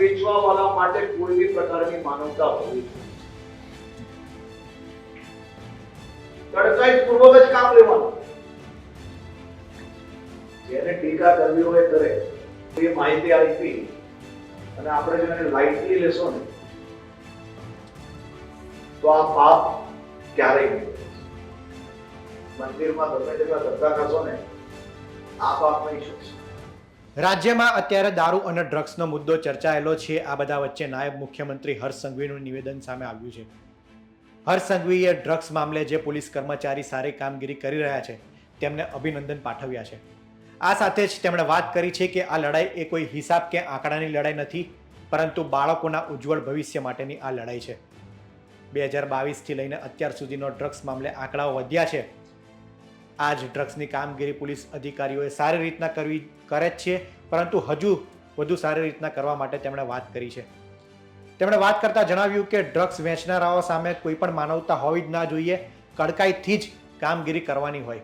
વેચવા વાળા માટે કોઈ બી પ્રકારની માનવતા હોવી જોઈએ. પૂર્વક જ કામ લેવાનું. જેને ટીકા કરવી હોય કરે. એ માહિતી આપી અને આપણે જો એને લાઇટલી લેશો ને, તો આ પાપ ક્યારેય મંદિરમાં ગમે તેટલા ધક્કા કરશો ને, આ પાપ નહીં છૂટશે રાજ્યમાં અત્યારે દારૂ અને ડ્રગ્સનો મુદ્દો ચર્ચાયેલો છે. આ બધા વચ્ચે નાયબ મુખ્યમંત્રી હર્ષ સંઘવીનું નિવેદન સામે આવ્યું છે. હર્ષ સંઘવીએ ડ્રગ્સ મામલે જે પોલીસ કર્મચારી સારી કામગીરી કરી રહ્યા છે, તેમને અભિનંદન પાઠવ્યા છે. આ સાથે જ તેમણે વાત કરી છે કે આ લડાઈ એ કોઈ હિસાબ કે આંકડાની લડાઈ નથી, પરંતુ બાળકોના ઉજ્જવળ ભવિષ્ય માટેની આ લડાઈ છે. બે હજાર બાવીસથી લઈને અત્યાર સુધીનો ડ્રગ્સ મામલે આંકડાઓ વધ્યા છે. આ જ ડ્રગ્સની કામગીરી પોલીસ અધિકારીઓએ સારી રીતના કરવી, કરે જ છે, પરંતુ હજુ વધુ સારી રીતના કરવા માટે તેમણે વાત કરી છે. તેમણે વાત કરતા જણાવ્યું કે ડ્રગ્સ વેચનારાઓ સામે કોઈ પણ માનવતા હોવી જ ના જોઈએ, કડકાઈથી જ કામગીરી કરવાની હોય.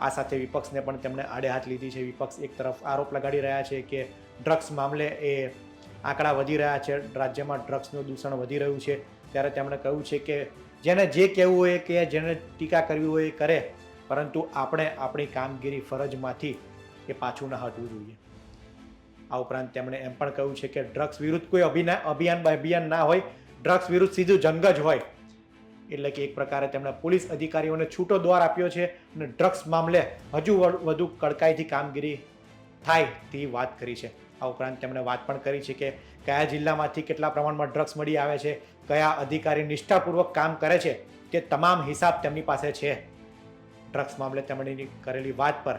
આ સાથે વિપક્ષને પણ તેમણે આડે હાથ લીધી છે. વિપક્ષ એક તરફ આરોપ લગાડી રહ્યા છે કે ડ્રગ્સ મામલે એ આંકડા વધી રહ્યા છે, રાજ્યમાં ડ્રગ્સનું દૂષણ વધી રહ્યું છે. ત્યારે તેમણે કહ્યું છે કે જેને જે કહેવું હોય કે જેને ટીકા કરવી હોય એ કરે. પરંતુ આપણે આપણી કામગીરી ફરજમાંથી એ પાછું ન હટવું જોઈએ. આ ઉપરાંત તેમણે એમ પણ કહ્યું છે કે ડ્રગ્સ વિરુદ્ધ કોઈ અભિના, અભિયાન અભિયાન ના હોય, ડ્રગ્સ વિરુદ્ધ સીધું જંગ જ હોય. એટલે કે એક પ્રકારે તેમણે પોલીસ અધિકારીઓને છૂટો દ્વાર આપ્યો છે અને ડ્રગ્સ મામલે હજુ વધુ કડકાઈથી કામગીરી થાય તેવી વાત કરી છે. આ ઉપરાંત તેમણે વાત પણ કરી છે કે કયા જિલ્લામાંથી કેટલા પ્રમાણમાં ડ્રગ્સ મળી આવે છે, કયા અધિકારી નિષ્ઠાપૂર્વક કામ કરે છે, તે તમામ હિસાબ તેમની પાસે છે. ડ્રગ્સ મામલે તેમણે કરેલી વાત પર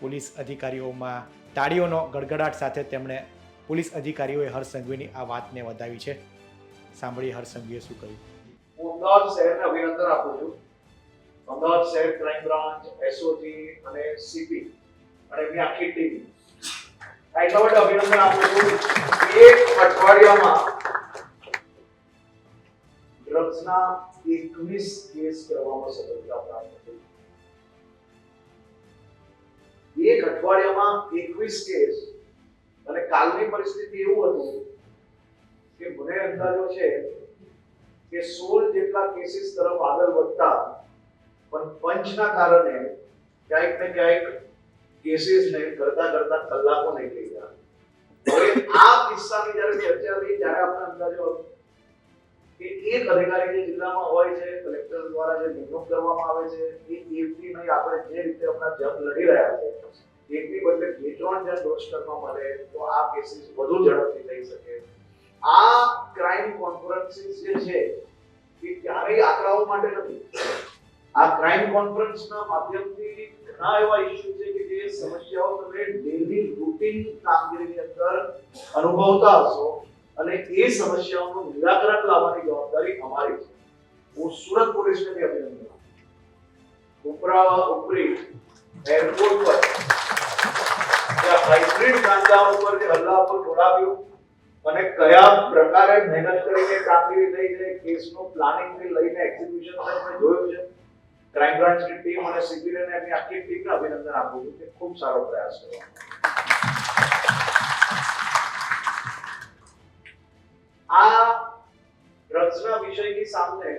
પોલીસ અધિકારીઓમાં તાળીઓનો ગડગડાટ સાથે તેમણે પોલીસ અધિકારીઓએ હર્ષ સંઘવીની આ વાતને વધાવી છે. સાંભળી હર્ષ સંઘવીએ શું કહ્યું? હું અમદાવાદ શહેરને અભિનંદન આપું છું. અમદાવાદ શહેર ક્રાઇમ બ્રાન્ચ એસઓજી અને સીપી અને એમની આખી ટીમ. એટલા માટે અભિનંદન આપું છું એક અઠવાડિયામાં ડ્રગ્સના એકવીસ કેસ કરવામાં સફળતા પ્રાપ્ત થઈ. એક અઠવાડિયામાં એકવીસ કેસ. અને કાલની પરિસ્થિતિ એવું હતું કે મને અંદાજો છે કે સોળ જેટલા કેસીસ તરફ આગળ વધતા, પણ પંચના કારણે ક્યાંક ને ક્યાંક કેસીસને કરતા કરતા કલાકો નીકળી ગયા. હવે આ કિસ્સાની જ્યારે ચર્ચા થઈ, ત્યારે આપણે અંદાજો કે એક અધિકારી જે જિલ્લામાં હોય છે, કલેક્ટર દ્વારા જે નિમણૂક કરવામાં આવે છે, એ એકથી નહીં આપણે જે રીતે આપણા જંગ લડી રહ્યા છે એકની બદલે બે ત્રણ જણ કરવા મળે તો આ કેસીસ વધુ ઝડપથી થઈ શકે. આ ક્રાઇમ કોન્ફરન્સીસ જે છે, એ ક્યારેય આંકડાઓ માટે નથી. આ ક્રાઇમ કોન્ફરન્સના માધ્યમથી ઘણા એવા ઇશ્યુ છે કે જે સમસ્યાઓ તમે ડેલી રૂટીન કામગીરીની અંદર અનુભવતા હશો. અને એ સમસ્યાઓનું નિરાકરણ લાવવાની જવાબદારી અમારી છે. હું સુરત પોલીસને બી અભિનંદન છું. ઉપરા એરપોર્ટ પર ત્યાં હાઇબ્રિડ કાંદા ઉપર જે હલ્લા પર જોડાવ્યું અને કયા પ્રકારે મહેનત કરીને કામગીરી થઈ છે, કેસનું પ્લાનિંગથી લઈને એક્ઝિક્યુશન તક મેં જોયું છે. ક્રાઇમ બ્રાન્ચની ટીમ અને અને એમની આખી ટીમને અભિનંદન આપું છું કે ખૂબ સારો પ્રયાસ કર્યો. ડ્રગ્સના વિષયની સામે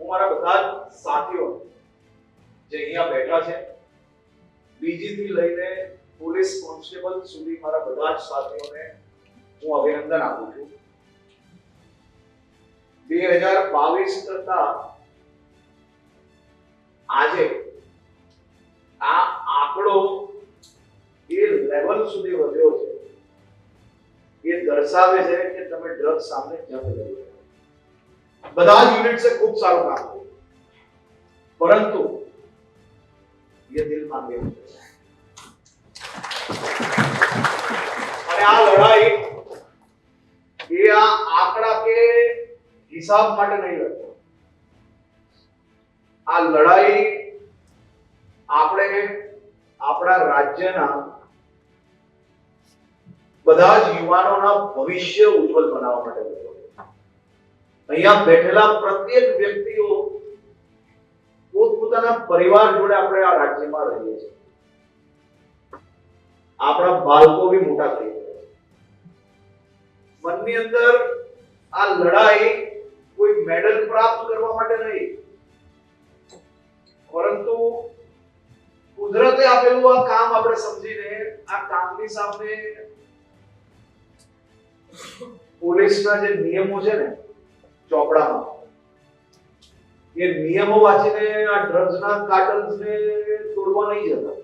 હું મારા બધા સાથીઓ જે અહીંયા બેઠા છે બીજી થી લઈને પોલીસ કોન્સ્ટેબલ સુધી મારા બધા જ સાથીઓને હું અભિનંદન આપું છું. બે હજાર બાવીસ કરતા આજે આ આંકડો એ લેવલ સુધી વધ્યો છે. ये दर्शावे है कि तुम्हें ड्रग सामने क्या रही है। बदाज यूनिट से खूब सारो काम हो परंतु, ये दिल मांगे हुए और यहाँ लड़ाई, ये आंकड़ा के हिसाब मट नहीं लगता। आ लड़ाई आपने अपना राज्य ना બધા જ યુવાનોના ભવિષ્ય ઉજ્જવલ બનાવવા માટે લડતો અહીંયા બેઠેલા પ્રત્યેક વ્યક્તિઓ પોતપોતાના પરિવાર જોડે આપણે આ રાજ્યમાં રહીએ છીએ. આપણા બાળકો બી મોટા થઈ ગયા મનની અંદર આ લડાઈ કોઈ મેડલ પ્રાપ્ત કરવા માટે નહીં. પરંતુ કુદરતે આપેલું આ કામ આપણે સમજીને, આ કામની સામે પોલીસના જે નિયમો છે ને ચોપડામાં, એ નિયમો વાંચીને આ ડ્રગ્સના કાર્ટલ્સને તોડવા નહીં જતા.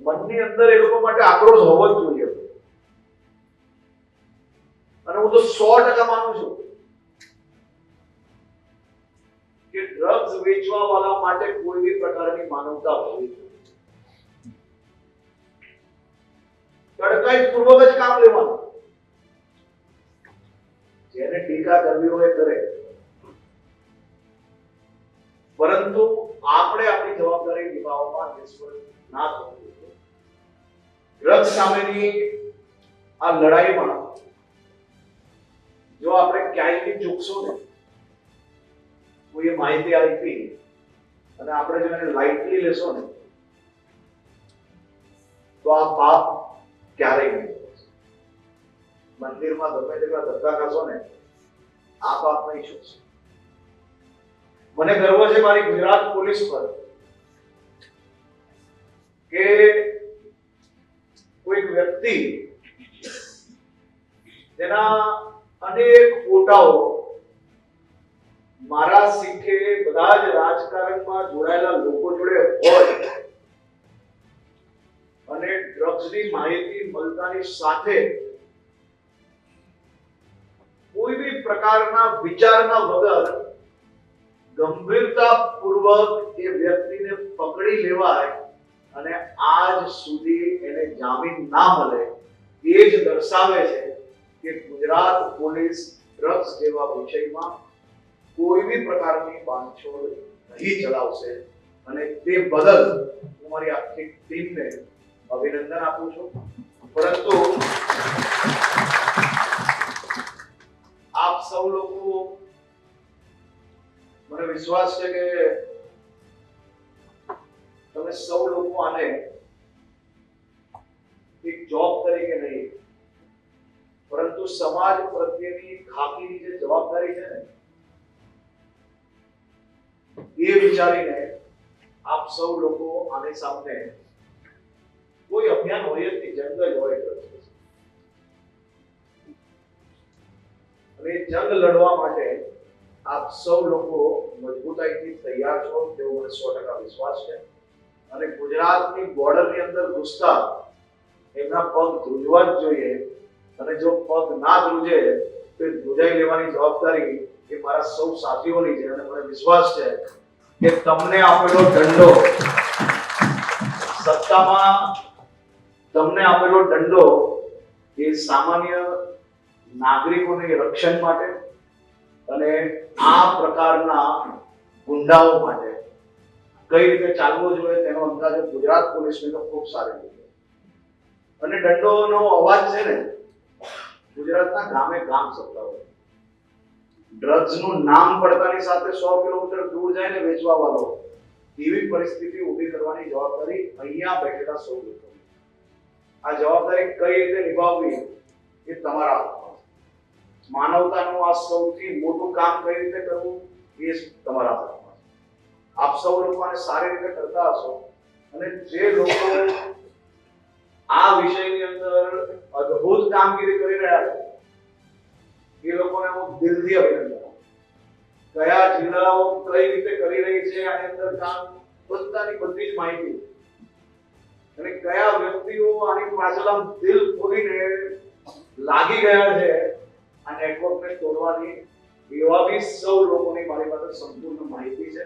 મનની અંદર એ લોકો માટે આક્રોશ હોવો જ જોઈએ. અને હું તો સો ટકા માનું છું કે ડ્રગ્સ વેચવા વાળા માટે કોઈ બી પ્રકારની માનવતા હોવી જોઈએ. કડકાઈ પૂર્વક જ કામ લેવાનું. જેને ટીકા કરવી હોય કરે. પરંતુ આપણે આપણી જવાબદારી નિભાવવામાં નિષ્ફળ ના થવું ડ્રગ્સ સામેની આ લડાઈમાં જો આપણે ક્યાંય બી ચૂકશું ને કોઈએ માહિતી આપી અને આપણે જો એને લાઇટલી લેશો ને, તો આ પાપ ક્યારેય નહીં મંદિરમાં ગમે તેટલા ધક્કા ખાશો ને આપ આપ નહીં છૂટશે મને ગર્વ છે મારી ગુજરાત પોલીસ પર કે કોઈક વ્યક્તિ તેના અનેક ફોટાઓ મારા શીખે બધા જ રાજકારણમાં જોડાયેલા લોકો જોડે હોય ડ્રગ્સની માહિતી મળતાની સાથે કોઈ બી પ્રકારના વિચારના વગર ગંભીરતાપૂર્વક એ વ્યક્તિને પકડી લેવાય અને આજ સુધી એને જામીન ના મળે, એ જ દર્શાવે છે કે ગુજરાત પોલીસ ડ્રગ્સ જેવા વિષયમાં કોઈ બી પ્રકારની બાંધછોડ નહીં ચલાવશે અને તે બદલ હું મારી આખી ટીમને અભિનંદન આપું છું. પરંતુ આપ સૌ લોકો મને વિશ્વાસ છે કે તમે સૌ લોકો આને એક જોબ તરીકે નહીં, પરંતુ સમાજ પ્રત્યેની ખાકીની જે જવાબદારી છે ને, એ વિચારીને આપ સૌ લોકો આની સામે કોઈ અભિયાન હોય જ નહીં હોય અને જંગ લડવા માટે આપ સૌ લોકો મજબૂતાઈથી તૈયાર છો, તેવો મને સો ટકા વિશ્વાસ છે. અને ગુજરાતની બોર્ડરની અંદર ઘૂસતા એમના પગ ધ્રુજવા જ જોઈએ. અને જો પગ ના ધ્રુજે, તો ધ્રુજાઈ લેવાની જવાબદારી એ મારા સૌ સાથીઓની છે અને મને વિશ્વાસ છે કે તમને આપેલો દંડો સત્તામાં તમને આપેલો દંડો એ સામાન્ય નાગરિકોને રક્ષણ માટે અને આ પ્રકારના ગુંડાઓ માટે કઈ રીતે ચાલવો જોઈએ તેનો અંદાજ ગુજરાત પોલીસને તો ખૂબ સારી રીતે અને દંડોનો અવાજ છે ને, ગુજરાતના ગામે ગામ સંભળાવો ડ્રગ્સનું નામ પડતાની સાથે સો કિલોમીટર દૂર જાય ને વેચવા વાળો એવી પરિસ્થિતિ ઊભી કરવાની જવાબદારી અહીંયા બેઠેલા સૌ લોકોની આ જવાબદારી કઈ રીતે નિભાવવી એ તમારા હાથમાં માનવતાનું આ સૌથી મોટું કામ કઈ રીતે કરવું એ તમારા હાથમાં. આપ સૌ લોકોને સારી રીતે કરતા હશો અને જે લોકો આ વિષયની અંદર અદ્ભુત કામગીરી કરી રહ્યા છે, એ લોકોને હું દિલથી અભિનંદન. કયા જિલ્લાઓ કઈ રીતે કરી રહી છે, આની અંદર કામ બધાની બધી જ માહિતી અને કયા વ્યક્તિઓ આની પાછળ દિલ ખોલીને લાગી ગયા છે આ નેટવર્કને તોડવાની એવા બી સૌ લોકોની મારી પાસે સંપૂર્ણ માહિતી છે.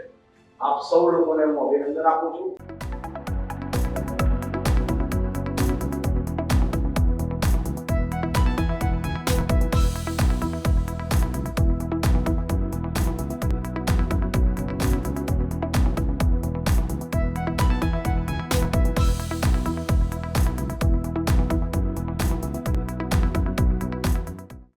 આપ સૌ લોકોને હું અભિનંદન આપું છું.